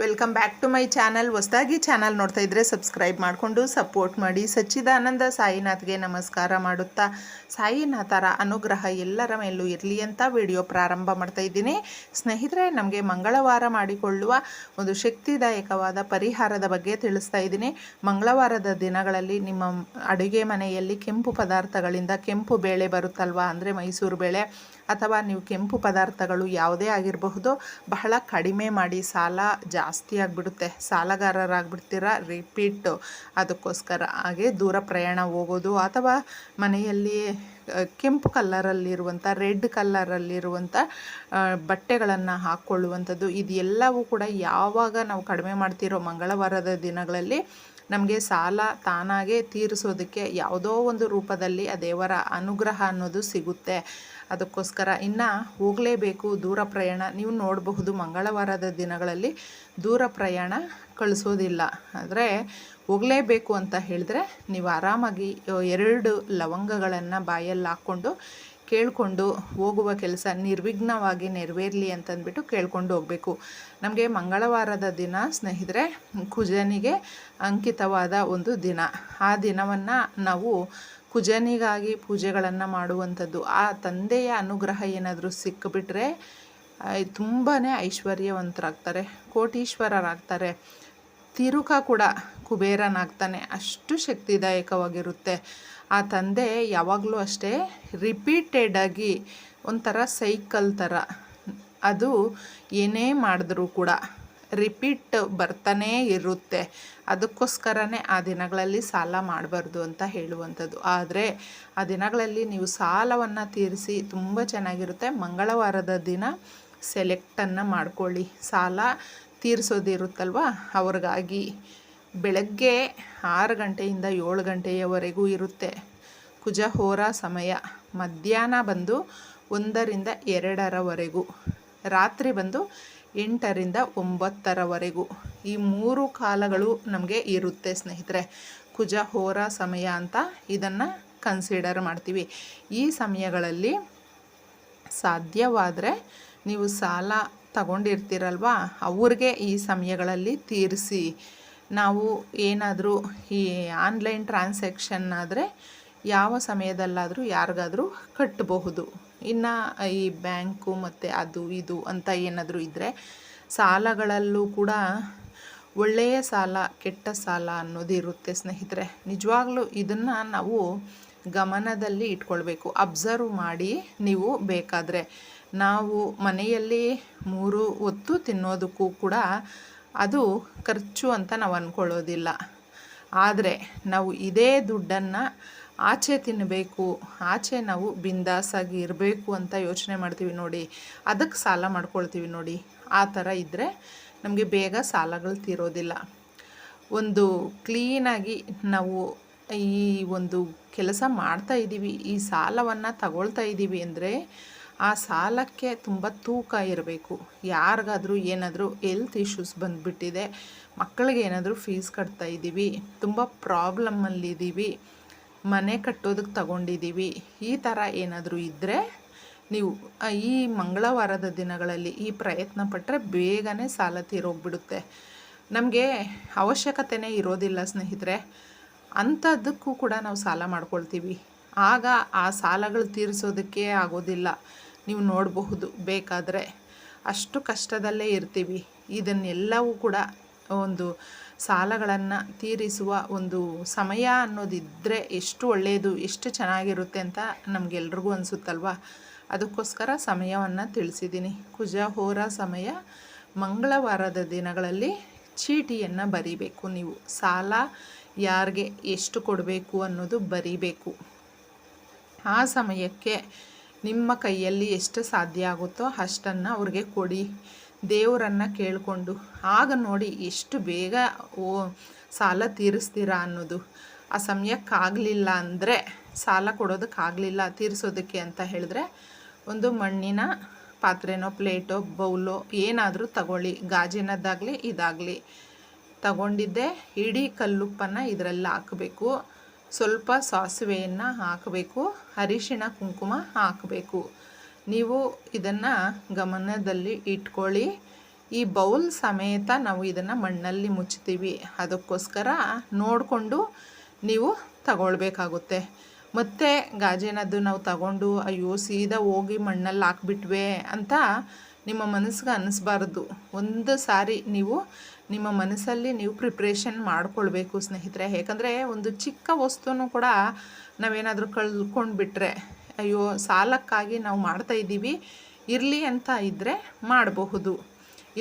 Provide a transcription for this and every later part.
Welcome back to my channel ಹೊಸದಾಗಿ channel ನೋಡ್ತಾ ಇದ್ದರೆ ಸಬ್ಸ್ಕ್ರೈಬ್ ಮಾಡಿಕೊಂಡು ಸಪೋರ್ಟ್ ಮಾಡಿ. ಸಚ್ಚಿದಾನಂದ ಸಾಯಿನಾಥ್ಗೆ ನಮಸ್ಕಾರ ಮಾಡುತ್ತಾ. ಸಾಯಿನಾಥರ ಅನುಗ್ರಹ ಎಲ್ಲರ ಮೇಲೂ ಇರಲಿ ಅಂತ ವಿಡಿಯೋ ಪ್ರಾರಂಭ ಮಾಡ್ತಾ ಇದ್ದೀನಿ. ಸ್ನೇಹಿತರೆ, ನಮಗೆ ಮಂಗಳವಾರ ಮಾಡಿಕೊಳ್ಳುವ ಒಂದು ಶಕ್ತಿದಾಯಕವಾದ ಪರಿಹಾರದ ಬಗ್ಗೆ ತಿಳಿಸ್ತಾ ಇದ್ದೀನಿ. ಮಂಗಳವಾರದ ದಿನಗಳಲ್ಲಿ ನಿಮ್ಮ ಅಡುಗೆ ಮನೆಯಲ್ಲಿ ಕೆಂಪು ಪದಾರ್ಥಗಳಿಂದ ಕೆಂಪು ಬೇಳೆ ಬರುತ್ತಲ್ವಾ? ಅಂದರೆ ಮೈಸೂರು ಬೇಳೆ ಅಥವಾ ನೀವು ಕೆಂಪು ಪದಾರ್ಥಗಳು ಯಾವುದೇ ಆಗಿರಬಹುದು, ಬಹಳ ಕಡಿಮೆ ಮಾಡಿ ಸಾಲ ಜಾಸ್ತಿ ಆಗಿಬಿಡುತ್ತೆ. ಸಾಲಗಾರರಾಗ್ಬಿಡ್ತೀರ? ರಿಪೀಟು ಅದಕ್ಕೋಸ್ಕರ ಹಾಗೆ ದೂರ ಪ್ರಯಾಣ ಹೋಗೋದು ಅಥವಾ ಮನೆಯಲ್ಲಿ ಕೆಂಪು ಕಲ್ಲರಲ್ಲಿರುವಂಥ ರೆಡ್ ಕಲ್ಲರಲ್ಲಿರುವಂಥ ಬಟ್ಟೆಗಳನ್ನು ಹಾಕ್ಕೊಳ್ಳುವಂಥದ್ದು ಇದೆಲ್ಲವೂ ಕೂಡ ಯಾವಾಗ ನಾವು ಕಡಿಮೆ ಮಾಡ್ತಿರೋ ಮಂಗಳವಾರದ ದಿನಗಳಲ್ಲಿ ನಮಗೆ ಸಾಲ ತಾನಾಗೆ ತೀರಿಸೋದಕ್ಕೆ ಯಾವುದೋ ಒಂದು ರೂಪದಲ್ಲಿ ಆ ದೇವರ ಅನುಗ್ರಹ ಅನ್ನೋದು ಸಿಗುತ್ತೆ. ಅದಕ್ಕೋಸ್ಕರ ಇನ್ನು ಹೋಗಲೇಬೇಕು ದೂರ ಪ್ರಯಾಣ. ನೀವು ನೋಡಬಹುದು ಮಂಗಳವಾರದ ದಿನಗಳಲ್ಲಿ ದೂರ ಪ್ರಯಾಣ ಕಳಿಸೋದಿಲ್ಲ. ಆದರೆ ಹೋಗಲೇಬೇಕು ಅಂತ ಹೇಳಿದ್ರೆ ನೀವು ಆರಾಮಾಗಿ ಎರಡು ಲವಂಗಗಳನ್ನು ಬಾಯಲ್ಲಿ ಹಾಕ್ಕೊಂಡು ಕೇಳಿಕೊಂಡು ಹೋಗುವ ಕೆಲಸ ನಿರ್ವಿಘ್ನವಾಗಿ ನೆರವೇರಲಿ ಅಂತಂದ್ಬಿಟ್ಟು ಕೇಳ್ಕೊಂಡು ಹೋಗಬೇಕು. ನಮಗೆ ಮಂಗಳವಾರದ ದಿನ ಸ್ನೇಹಿತರೆ, ಕುಜನಿಗೆ ಅಂಕಿತವಾದ ಒಂದು ದಿನ. ಆ ದಿನವನ್ನು ನಾವು ಕುಜನಿಗಾಗಿ ಪೂಜೆಗಳನ್ನು ಮಾಡುವಂಥದ್ದು. ಆ ತಂದೆಯ ಅನುಗ್ರಹ ಏನಾದರೂ ಸಿಕ್ಕಿಬಿಟ್ರೆ ತುಂಬಾ ಐಶ್ವರ್ಯವಂತರಾಗ್ತಾರೆ, ಕೋಟೀಶ್ವರರಾಗ್ತಾರೆ. ತಿರುಕ ಕೂಡ ಕುಬೇರನಾಗ್ತಾನೆ. ಅಷ್ಟು ಶಕ್ತಿದಾಯಕವಾಗಿರುತ್ತೆ. ಆ ತಂದೆ ಯಾವಾಗಲೂ ಅಷ್ಟೇ ರಿಪೀಟೆಡಾಗಿ ಒಂಥರ ಸೈಕಲ್ ಥರ. ಅದು ಏನೇ ಮಾಡಿದ್ರೂ ಕೂಡ ರಿಪೀಟ್ ಬರ್ತಾನೇ ಇರುತ್ತೆ. ಅದಕ್ಕೋಸ್ಕರನೇ ಆ ದಿನಗಳಲ್ಲಿ ಸಾಲ ಮಾಡಬಾರ್ದು ಅಂತ ಹೇಳುವಂಥದ್ದು. ಆದರೆ ಆ ದಿನಗಳಲ್ಲಿ ನೀವು ಸಾಲವನ್ನು ತೀರಿಸಿ ತುಂಬ ಚೆನ್ನಾಗಿರುತ್ತೆ. ಮಂಗಳವಾರದ ದಿನ ಸೆಲೆಕ್ಟನ್ನು ಮಾಡ್ಕೊಳ್ಳಿ. ಸಾಲ ತೀರಿಸೋದಿರುತ್ತಲ್ವ? ಅವ್ರಿಗಾಗಿ ಬೆಳಗ್ಗೆ ಆರು ಗಂಟೆಯಿಂದ ಏಳು ಗಂಟೆಯವರೆಗೂ ಇರುತ್ತೆ. ಕುಜಹೋರ ಸಮಯ. ಮಧ್ಯಾಹ್ನ ಬಂದು ಒಂದರಿಂದ ಎರಡರವರೆಗೂ. ರಾತ್ರಿ ಬಂದು ಎಂಟರಿಂದ ಒಂಬತ್ತರವರೆಗೂ. ಈ ಮೂರು ಕಾಲಗಳು ನಮಗೆ ಇರುತ್ತೆ ಸ್ನೇಹಿತರೆ. ಕುಜ, ಹೋರ, ಸಮಯ ಅಂತ ಇದನ್ನು ಕನ್ಸಿಡರ್ ಮಾಡ್ತೀವಿ. ಈ ಸಮಯಗಳಲ್ಲಿ ಸಾಧ್ಯವಾದರೆ ನೀವು ಸಾಲ ತಗೊಂಡಿರ್ತೀರಲ್ವಾ? ಅವ್ರಿಗೆ ಈ ಸಮಯಗಳಲ್ಲಿ ತೀರಿಸಿ. ನಾವು ಏನಾದರೂ ಈ ಆನ್ಲೈನ್ ಟ್ರಾನ್ಸಾಕ್ಷನ್ ಆದರೆ ಯಾವ ಸಮಯದಲ್ಲಾದರೂ ಯಾರಿಗಾದರೂ ಕಟ್ಟಬಹುದು ಇನ್ನು ಈ ಬ್ಯಾಂಕು ಮತ್ತು ಅದು ಇದು ಅಂತ ಏನಾದರೂ ಇದ್ದರೆ ಸಾಲಗಳಲ್ಲೂ ಕೂಡ ಒಳ್ಳೆಯ ಸಾಲ, ಕೆಟ್ಟ ಸಾಲ ಅನ್ನೋದು ಇರುತ್ತೆ ಸ್ನೇಹಿತರೆ. ನಿಜವಾಗ್ಲೂ ಇದನ್ನು ನಾವು ಗಮನದಲ್ಲಿ ಇಟ್ಕೊಳ್ಬೇಕು. ಅಬ್ಸರ್ವ್ ಮಾಡಿ ನೀವು ಬೇಕಾದರೆ. ನಾವು ಮನೆಯಲ್ಲಿ ಮೂರು ಹೊತ್ತು ತಿನ್ನೋದಕ್ಕೂ ಕೂಡ ಅದು ಖರ್ಚು ಅಂತ ನಾವು ಅಂದ್ಕೊಳ್ಳೋದಿಲ್ಲ ಆದರೆ ನಾವು ಇದೇ ದುಡ್ಡನ್ನು ಆಚೆ ತಿನ್ನಬೇಕು, ಆಚೆ ನಾವು ಬಿಂದಾಸಾಗಿ ಇರಬೇಕು ಅಂತ ಯೋಚನೆ ಮಾಡ್ತೀವಿ ನೋಡಿ. ಅದಕ್ಕೆ ಸಾಲ ಮಾಡ್ಕೊಳ್ತೀವಿ ನೋಡಿ. ಆ ಥರ ಇದ್ದರೆ ನಮಗೆ ಬೇಗ ಸಾಲಗಳು ತೀರೋದಿಲ್ಲ. ಒಂದು ಕ್ಲೀನಾಗಿ ನಾವು ಈ ಒಂದು ಕೆಲಸ ಮಾಡ್ತಾ ಇದ್ದೀವಿ, ಈ ಸಾಲವನ್ನು ತಗೊಳ್ತಾ ಇದ್ದೀವಿ ಅಂದರೆ ಆ ಸಾಲಕ್ಕೆ ತುಂಬ ತೂಕ ಇರಬೇಕು. ಯಾರಿಗಾದರೂ ಏನಾದರೂ ಹೆಲ್ತ್ ಇಶ್ಯೂಸ್ ಬಂದುಬಿಟ್ಟಿದೆ, ಮಕ್ಕಳಿಗೆ ಏನಾದರೂ ಫೀಸ್ ಕಟ್ತಾ ಇದ್ದೀವಿ, ತುಂಬ ಪ್ರಾಬ್ಲಮ್ಮಲ್ಲಿದ್ದೀವಿ ಮನೆ ಕಟ್ಟೋದಕ್ಕೆ ತಗೊಂಡಿದ್ದೀವಿ ಈ ಥರ ಏನಾದರೂ ಇದ್ದರೆ ನೀವು ಈ ಮಂಗಳವಾರದ ದಿನಗಳಲ್ಲಿ ಈ ಪ್ರಯತ್ನ ಪಟ್ಟರೆ ಬೇಗನೆ ಸಾಲ ತೀರೋಗ್ಬಿಡುತ್ತೆ. ನಮಗೆ ಅವಶ್ಯಕತೆನೇ ಇರೋದಿಲ್ಲ ಸ್ನೇಹಿತರೆ. ಅಂಥದ್ದಕ್ಕೂ ಕೂಡ ನಾವು ಸಾಲ ಮಾಡ್ಕೊಳ್ತೀವಿ. ಆಗ ಆ ಸಾಲಗಳು ತೀರಿಸೋದಕ್ಕೆ ಆಗೋದಿಲ್ಲ. ನೀವು ನೋಡಬಹುದು, ಬೇಕಾದರೆ ಅಷ್ಟು ಕಷ್ಟದಲ್ಲೇ ಇರ್ತೀವಿ. ಇದನ್ನೆಲ್ಲವೂ ಕೂಡ ಒಂದು ಸಾಲಗಳನ್ನು ತೀರಿಸುವ ಒಂದು ಸಮಯ ಅನ್ನೋದಿದ್ದರೆ ಎಷ್ಟು ಒಳ್ಳೆಯದು ಎಷ್ಟು ಚೆನ್ನಾಗಿರುತ್ತೆ ಅಂತ ನಮಗೆಲ್ರಿಗೂ ಅನಿಸುತ್ತಲ್ವ? ಅದಕ್ಕೋಸ್ಕರ ಸಮಯವನ್ನು ತಿಳಿಸಿದ್ದೀನಿ. ಕುಜ ಹೋರ ಸಮಯ. ಮಂಗಳವಾರದ ದಿನಗಳಲ್ಲಿ ಚೀಟಿಯನ್ನು ಬರಿಬೇಕು ನೀವು. ಸಾಲ ಯಾರಿಗೆ ಎಷ್ಟು ಕೊಡಬೇಕು ಅನ್ನೋದು ಬರಿಬೇಕು. ಆ ಸಮಯಕ್ಕೆ ನಿಮ್ಮ ಕೈಯಲ್ಲಿ ಎಷ್ಟು ಸಾಧ್ಯ ಆಗುತ್ತೋ ಅಷ್ಟನ್ನು ಅವ್ರಿಗೆ ಕೊಡಿ. ದೇವರನ್ನು ಕೇಳಿಕೊಂಡು, ಆಗ ನೋಡಿ ಎಷ್ಟು ಬೇಗ ಓ ಸಾಲ ತೀರಿಸ್ತೀರಾ ಅನ್ನೋದು. ಆ ಸಮಯಕ್ಕಾಗಲಿಲ್ಲ ಅಂದರೆ, ಸಾಲ ಕೊಡೋದಕ್ಕಾಗಲಿಲ್ಲ ತೀರಿಸೋದಕ್ಕೆ, ಅಂತ ಹೇಳಿದ್ರೆ, ಒಂದು ಮಣ್ಣಿನ ಪಾತ್ರೆನೋ, ಪ್ಲೇಟೋ, ಬೌಲೋ ಏನಾದರೂ ತಗೊಳ್ಳಿ. ಗಾಜಿನದ್ದಾಗಲಿ, ಇದಾಗಲಿ. ತಗೊಂಡಿದ್ದೆ, ಇಡೀ ಕಲ್ಲುಪ್ಪನ್ನು ಇದರಲ್ಲಿ ಹಾಕಬೇಕು. ಸ್ವಲ್ಪ ಸಾಸಿವೆಯನ್ನು ಹಾಕಬೇಕು. ಅರಿಶಿಣ, ಕುಂಕುಮ ಹಾಕಬೇಕು. ನೀವು ಇದನ್ನು ಗಮನದಲ್ಲಿ ಇಟ್ಕೊಳ್ಳಿ. ಈ ಬೌಲ್ ಸಮೇತ ನಾವು ಇದನ್ನು ಮಣ್ಣಲ್ಲಿ ಮುಚ್ತೀವಿ ಅದಕ್ಕೋಸ್ಕರ ನೋಡಿಕೊಂಡು ನೀವು ತಗೊಳ್ಬೇಕಾಗುತ್ತೆ. ಮತ್ತು ಗಾಜಿನದ್ದು ನಾವು ತಗೊಂಡು, ಅಯ್ಯೋ, ಸೀದಾ ಹೋಗಿ ಮಣ್ಣಲ್ಲಿ ಹಾಕ್ಬಿಟ್ವೆ ಅಂತ ನಿಮ್ಮ ಮನಸ್ಸಿಗೆ ಅನ್ನಿಸ್ಬಾರ್ದು ಒಂದು ಸಾರಿ ನೀವು ನಿಮ್ಮ ಮನಸ್ಸಲ್ಲಿ ನೀವು ಪ್ರಿಪ್ರೇಷನ್ ಮಾಡಿಕೊಳ್ಬೇಕು ಸ್ನೇಹಿತರೆ. ಯಾಕಂದರೆ ಒಂದು ಚಿಕ್ಕ ವಸ್ತುನೂ ಕೂಡ ನಾವೇನಾದರೂ ಕಳ್ಕೊಂಡು ಬಿಟ್ಟರೆ ಅಯ್ಯೋ, ಸಾಲಕ್ಕಾಗಿ ನಾವು ಮಾಡ್ತಾ ಇದ್ದೀವಿ. ಇರಲಿ ಅಂತ ಇದ್ದರೆ ಮಾಡಬಹುದು.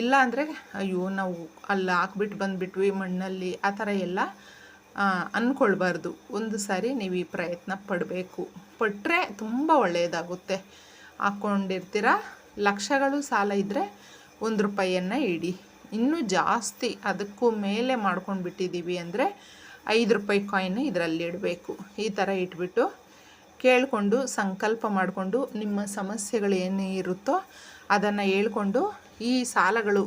ಇಲ್ಲ ಅಂದರೆ, ಅಯ್ಯೋ, ನಾವು ಅಲ್ಲಿ ಹಾಕ್ಬಿಟ್ಟು ಬಂದುಬಿಟ್ವಿ ಮಣ್ಣಲ್ಲಿ, ಆ ಥರ ಎಲ್ಲ ಅಂದ್ಕೊಳ್ಬಾರ್ದು ಒಂದು ಸಾರಿ ನೀವು ಈ ಪ್ರಯತ್ನ ಪಡಬೇಕು. ಪಟ್ಟರೆ ತುಂಬ ಒಳ್ಳೆಯದಾಗುತ್ತೆ ಹಾಕ್ಕೊಂಡಿರ್ತೀರ ಲಕ್ಷಗಳು ಸಾಲ ಇದ್ದರೆ ಒಂದು ರೂಪಾಯಿಯನ್ನು ಇಡಿ. ಇನ್ನೂ ಜಾಸ್ತಿ ಅದಕ್ಕೂ ಮೇಲೆ ಮಾಡ್ಕೊಂಡು ಬಿಟ್ಟಿದ್ದೀವಿ ಅಂದರೆ ಐದು ರೂಪಾಯಿ ಕಾಯಿನ್ ಇದರಲ್ಲಿ ಇಡಬೇಕು. ಈ ಥರ ಇಟ್ಬಿಟ್ಟು ಕೇಳಿಕೊಂಡು, ಸಂಕಲ್ಪ ಮಾಡಿಕೊಂಡು ನಿಮ್ಮ ಸಮಸ್ಯೆಗಳು ಏನು ಇರುತ್ತೋ ಅದನ್ನು ಹೇಳ್ಕೊಂಡು ಈ ಸಾಲಗಳು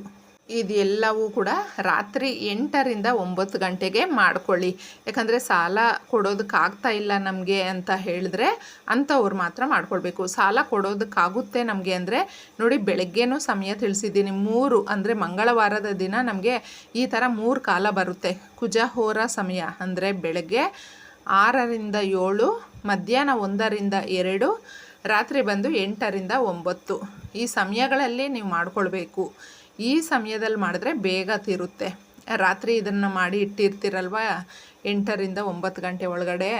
ಇದೆಲ್ಲವೂ ಕೂಡ ರಾತ್ರಿ ಎಂಟರಿಂದ ಒಂಬತ್ತು ಗಂಟೆಗೆ ಮಾಡ್ಕೊಳ್ಳಿ. ಯಾಕಂದರೆ ಸಾಲ ಕೊಡೋದಕ್ಕಾಗ್ತಾ ಇಲ್ಲ ನಮಗೆ ಅಂತ ಹೇಳಿದ್ರೆ ಅಂಥವ್ರು ಮಾತ್ರ ಮಾಡ್ಕೊಳ್ಬೇಕು. ಸಾಲ ಕೊಡೋದಕ್ಕಾಗುತ್ತೆ ನಮಗೆ ಅಂದರೆ ನೋಡಿ ಬೆಳಗ್ಗೆನೂ ಸಮಯ ತಿಳಿಸಿದ್ದೀನಿ. ಮೂರು ಅಂದರೆ ಮಂಗಳವಾರದ ದಿನ ನಮಗೆ ಈ ಥರ ಮೂರು ಕಾಲ ಬರುತ್ತೆ. ಕುಜಹೋರ ಸಮಯ ಅಂದರೆ ಬೆಳಗ್ಗೆ ಆರರಿಂದ ಏಳು ಮಧ್ಯಾಹ್ನ ಒಂದರಿಂದ ಎರಡು, ರಾತ್ರಿ ಬಂದು ಎಂಟರಿಂದ ಒಂಬತ್ತು. ಈ ಸಮಯಗಳಲ್ಲಿ ನೀವು ಮಾಡಿಕೊಳ್ಬೇಕು. ಈ ಸಮಯದಲ್ಲಿ ಮಾಡಿದ್ರೆ ಬೇಗ ತೀರುತ್ತೆ. ರಾತ್ರಿ ಇದನ್ನು ಮಾಡಿ ಇಟ್ಟಿರ್ತೀರಲ್ವ? ಎಂಟರಿಂದ ಒಂಬತ್ತು ಗಂಟೆ ಒಳಗಡೆ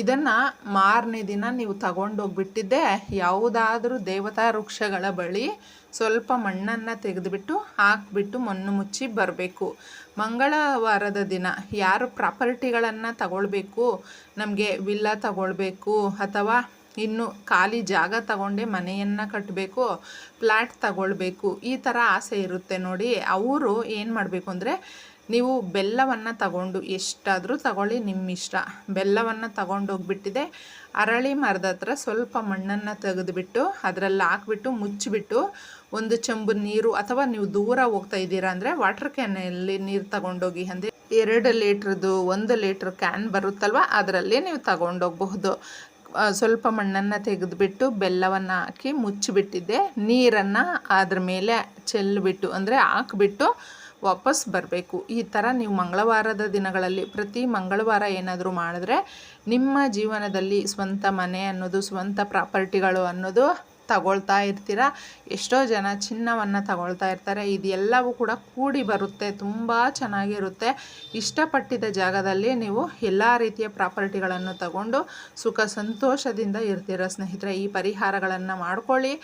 ಇದನ್ನು ಮಾರನೇ ದಿನ ನೀವು ತಗೊಂಡೋಗ್ಬಿಟ್ಟಿದ್ದೆ. ಯಾವುದಾದ್ರೂ ದೇವತಾ ವೃಕ್ಷಗಳ ಬಳಿ ಸ್ವಲ್ಪ ಮಣ್ಣನ್ನು ತೆಗೆದುಬಿಟ್ಟು ಹಾಕಿಬಿಟ್ಟು ಮಣ್ಣು ಮುಚ್ಚಿ ಬರಬೇಕು. ಮಂಗಳವಾರದ ದಿನ ಯಾರು ಪ್ರಾಪರ್ಟಿಗಳನ್ನು ತಗೊಳ್ಬೇಕು, ನಮಗೆ ವಿಲ್ಲ ತಗೊಳ್ಬೇಕು, ಅಥವಾ ಇನ್ನು ಖಾಲಿ ಜಾಗ ತಗೊಂಡೆ ಮನೆಯನ್ನು ಕಟ್ಟಬೇಕು ಫ್ಲ್ಯಾಟ್ ತಗೊಳ್ಬೇಕು, ಈ ಥರ ಆಸೆ ಇರುತ್ತೆ ನೋಡಿ. ಅವರು ಏನು ಮಾಡಬೇಕು ಅಂದರೆ ನೀವು ಬೆಲ್ಲವನ್ನು ತಗೊಂಡು ಎಷ್ಟಾದರೂ ತಗೊಳ್ಳಿ ನಿಮ್ಮ ಇಷ್ಟ ಬೆಲ್ಲವನ್ನು ತಗೊಂಡೋಗ್ಬಿಟ್ಟಿದೆ. ಅರಳಿ ಮರದ ಹತ್ರ ಸ್ವಲ್ಪ ಮಣ್ಣನ್ನು ತೆಗೆದುಬಿಟ್ಟು ಅದರಲ್ಲಿ ಹಾಕ್ಬಿಟ್ಟು ಮುಚ್ಚಿಬಿಟ್ಟು ಒಂದು ಚಂಬು ನೀರು ಅಥವಾ ನೀವು ದೂರ ಹೋಗ್ತಾ ಇದ್ದೀರಾ ಅಂದರೆ ವಾಟರ್ ಕ್ಯಾನಲ್ಲಿ ನೀರು ತಗೊಂಡೋಗಿ ಅಂದರೆ ಎರಡು ಲೀಟ್ರದ್ದು ಒಂದು ಲೀಟ್ರ್ ಕ್ಯಾನ್ ಬರುತ್ತಲ್ವ? ಅದರಲ್ಲಿ ನೀವು ತಗೊಂಡೋಗಬಹುದು. ಸ್ವಲ್ಪ ಮಣ್ಣನ್ನು ತೆಗೆದುಬಿಟ್ಟು ಬೆಲ್ಲವನ್ನು ಹಾಕಿ ಮುಚ್ಚಿಬಿಟ್ಟಿದ್ದೆ. ನೀರನ್ನು ಅದ್ರ ಮೇಲೆ ಚೆಲ್ಲಿಬಿಟ್ಟು ಅಂದರೆ ಹಾಕ್ಬಿಟ್ಟು ವಾಪಸ್ ಬರಬೇಕು. ಈ ಥರ ನೀವು ಮಂಗಳವಾರದ ದಿನಗಳಲ್ಲಿ ಪ್ರತಿ ಮಂಗಳವಾರ ಏನಾದರೂ ಮಾಡಿದ್ರೆ ನಿಮ್ಮ ಜೀವನದಲ್ಲಿ ಸ್ವಂತ ಮನೆ ಅನ್ನೋದು, ಸ್ವಂತ ಪ್ರಾಪರ್ಟಿಗಳು ಅನ್ನೋದು ತಗೊಳ್ತಾ ಇರ್ತೀರ? ಎಷ್ಟೋ ಜನ ಚಿನ್ನವನ್ನು ತಗೊಳ್ತಾ ಇರ್ತಾರೆ. ಇದೆಲ್ಲವೂ ಕೂಡ ಕೂಡಿ ಬರುತ್ತೆ. ತುಂಬ ಚೆನ್ನಾಗಿರುತ್ತೆ. ಇಷ್ಟಪಟ್ಟಿದ್ದ ಜಾಗದಲ್ಲಿ ನೀವು ಎಲ್ಲ ರೀತಿಯ ಪ್ರಾಪರ್ಟಿಗಳನ್ನು ತಗೊಂಡು ಸುಖ ಸಂತೋಷದಿಂದ ಇರ್ತೀರ ಸ್ನೇಹಿತರೆ? ಈ ಪರಿಹಾರಗಳನ್ನು ಮಾಡ್ಕೊಳ್ಳಿ.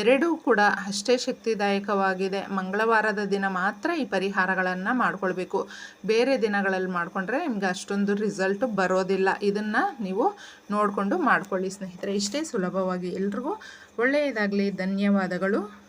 ಎರಡೂ ಕೂಡ ಅಷ್ಟೇ ಶಕ್ತಿದಾಯಕವಾಗಿದೆ. ಮಂಗಳವಾರದ ದಿನ ಮಾತ್ರ ಈ ಪರಿಹಾರಗಳನ್ನು ಮಾಡಿಕೊಳ್ಬೇಕು. ಬೇರೆ ದಿನಗಳಲ್ಲಿ ಮಾಡಿಕೊಂಡ್ರೆ ನಿಮ್ಗೆ ಅಷ್ಟೊಂದು ರಿಸಲ್ಟ್ ಬರೋದಿಲ್ಲ. ಇದನ್ನು ನೀವು ನೋಡಿಕೊಂಡು ಮಾಡ್ಕೊಳ್ಳಿ ಸ್ನೇಹಿತರೆ. ಇಷ್ಟೇ ಸುಲಭವಾಗಿ ಎಲ್ರಿಗೂ ಒಳ್ಳೆಯದಾಗಲಿ. ಧನ್ಯವಾದಗಳು.